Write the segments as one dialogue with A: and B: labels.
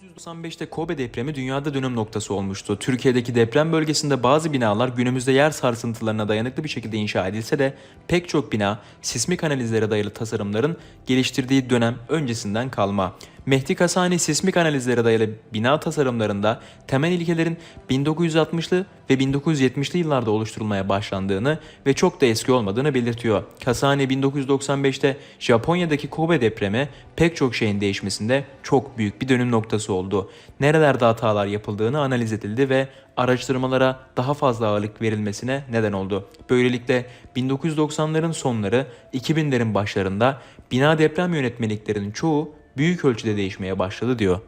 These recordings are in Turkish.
A: 1995'te Kobe depremi dünyada dönüm noktası olmuştu. Türkiye'deki deprem bölgesinde bazı binalar günümüzde yer sarsıntılarına dayanıklı bir şekilde inşa edilse de pek çok bina sismik analizlere dayalı tasarımların geliştirdiği dönem öncesinden kalma. Mehdi Kasani sismik analizlere dayalı bina tasarımlarında temel ilkelerin 1960'lı ve 1970'li yıllarda oluşturulmaya başlandığını ve çok da eski olmadığını belirtiyor. Kasani 1995'te Japonya'daki Kobe depremi pek çok şeyin değişmesinde çok büyük bir dönüm noktası oldu. Nerelerde hatalar yapıldığını analiz edildi ve araştırmalara daha fazla ağırlık verilmesine neden oldu. Böylelikle 1990'ların sonları 2000'lerin başlarında bina deprem yönetmeliklerinin çoğu büyük ölçüde değişmeye başladı diyor.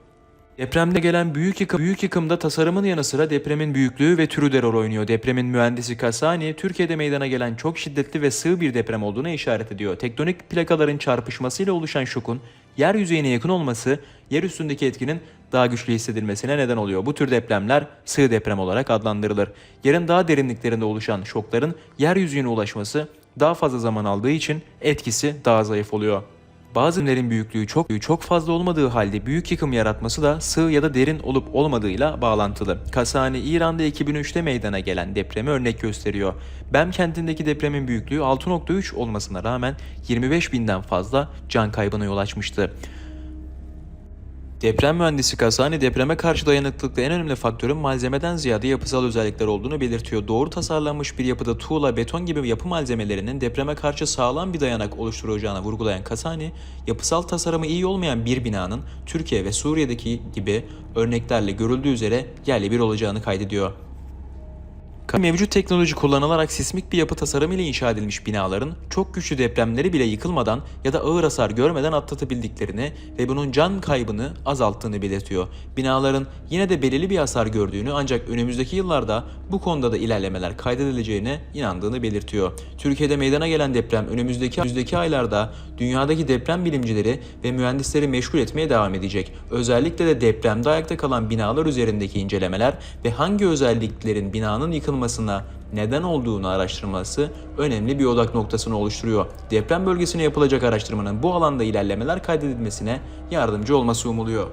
A: Depremde gelen büyük yıkım, büyük yıkımda tasarımın yanı sıra depremin büyüklüğü ve türü de rol oynuyor. Depremin mühendisi Kasani, Türkiye'de meydana gelen çok şiddetli ve sığ bir deprem olduğuna işaret ediyor. Tektonik plakaların çarpışmasıyla oluşan şokun yer yüzeyine yakın olması, yer üstündeki etkinin daha güçlü hissedilmesine neden oluyor. Bu tür depremler sığ deprem olarak adlandırılır. Yerin daha derinliklerinde oluşan şokların yeryüzüne ulaşması daha fazla zaman aldığı için etkisi daha zayıf oluyor. Bazı ürünlerin büyüklüğü çok çok fazla olmadığı halde büyük yıkım yaratması da sığ ya da derin olup olmadığıyla bağlantılı. Kasani İran'da 2003'te meydana gelen depremi örnek gösteriyor. Bem kentindeki depremin büyüklüğü 6.3 olmasına rağmen 25 binden fazla can kaybına yol açmıştı. Deprem mühendisi Kasani depreme karşı dayanıklılıkta en önemli faktörün malzemeden ziyade yapısal özellikler olduğunu belirtiyor. Doğru tasarlanmış bir yapıda tuğla, beton gibi yapı malzemelerinin depreme karşı sağlam bir dayanak oluşturacağını vurgulayan Kasani, yapısal tasarımı iyi olmayan bir binanın Türkiye ve Suriye'deki gibi örneklerle görüldüğü üzere yerli bir olacağını kaydediyor. Mevcut teknoloji kullanılarak sismik bir yapı tasarımı ile inşa edilmiş binaların çok güçlü depremleri bile yıkılmadan ya da ağır hasar görmeden atlatabildiklerini ve bunun can kaybını azalttığını belirtiyor. Binaların yine de belirli bir hasar gördüğünü ancak önümüzdeki yıllarda bu konuda da ilerlemeler kaydedileceğine inandığını belirtiyor. Türkiye'de meydana gelen deprem önümüzdeki, önümüzdeki aylarda dünyadaki deprem bilimcileri ve mühendisleri meşgul etmeye devam edecek. Özellikle de depremde ayakta kalan binalar üzerindeki incelemeler ve hangi özelliklerin binanın yıkılmasına neden olduğunu araştırması önemli bir odak noktasını oluşturuyor. Deprem bölgesine yapılacak araştırmanın bu alanda ilerlemeler kaydedilmesine yardımcı olması umuluyor.